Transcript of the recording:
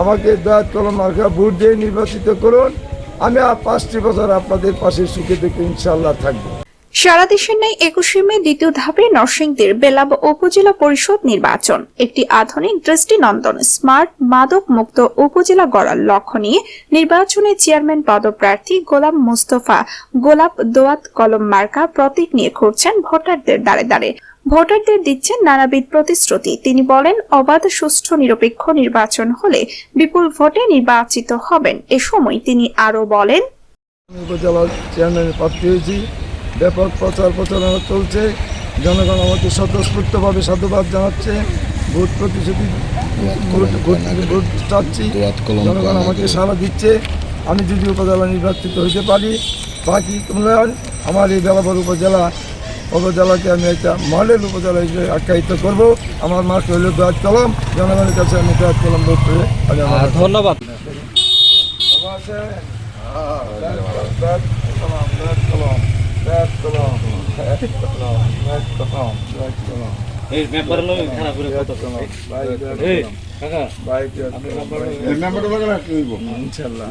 আমাকে দয়া কলম ভোট দিয়ে নির্বাচিত করুন। আমি আর পাঁচটি বছর আপনাদের পাশে সুখে দেখে ইনশাল্লাহ থাকব। সারা দেশের ন্যায় একুশে মে দ্বিতীয় ধাপে নরসিংদীর বেলাব উপজেলা পরিষদ নির্বাচন। একটি আধুনিক দৃষ্টিনন্দন, স্মার্ট মাদক মুক্ত উপজেলা গড়ার লক্ষ্য নিয়ে নির্বাচনে চেয়ারম্যান পদপ্রার্থী গোলাম মোস্তফা গোলাপ দোয়াত কলম মার্কা প্রতীক নিয়ে ঘুরছেন ভোটারদের দ্বারে দ্বারে। ভোটারদের দিচ্ছেন নানাবিধ প্রতিশ্রুতি। তিনি বলেন, অবাধ, সুষ্ঠু, নিরপেক্ষ নির্বাচন হলে বিপুল ভোটে নির্বাচিত হবেন। এ সময় তিনি আরও বলেন ব্যাপক প্রচার প্রচারণা চলছে। জনগণ আমাকে স্বতঃস্ফূর্তভাবে সাধুবাদ জানাচ্ছে। ভোট প্রতিশ্রুতি, ভোট চাচ্ছি। জনগণ আমাকে সাড়া দিচ্ছে। আমি যদি উপজেলা নির্বাচিত হইতে পারি বাকি তোমরা আমার এই বেলাবর উপজেলা উপজেলাকে আমি একটা মডেল উপজেলা হিসেবে আখ্যায়িত করব আমার মা হইল দোয়াত কলম জনগণের কাছে আমি দোয়াত কলম করে ধন্যবাদ? হ্যাঁ। ইনশাল্লাহ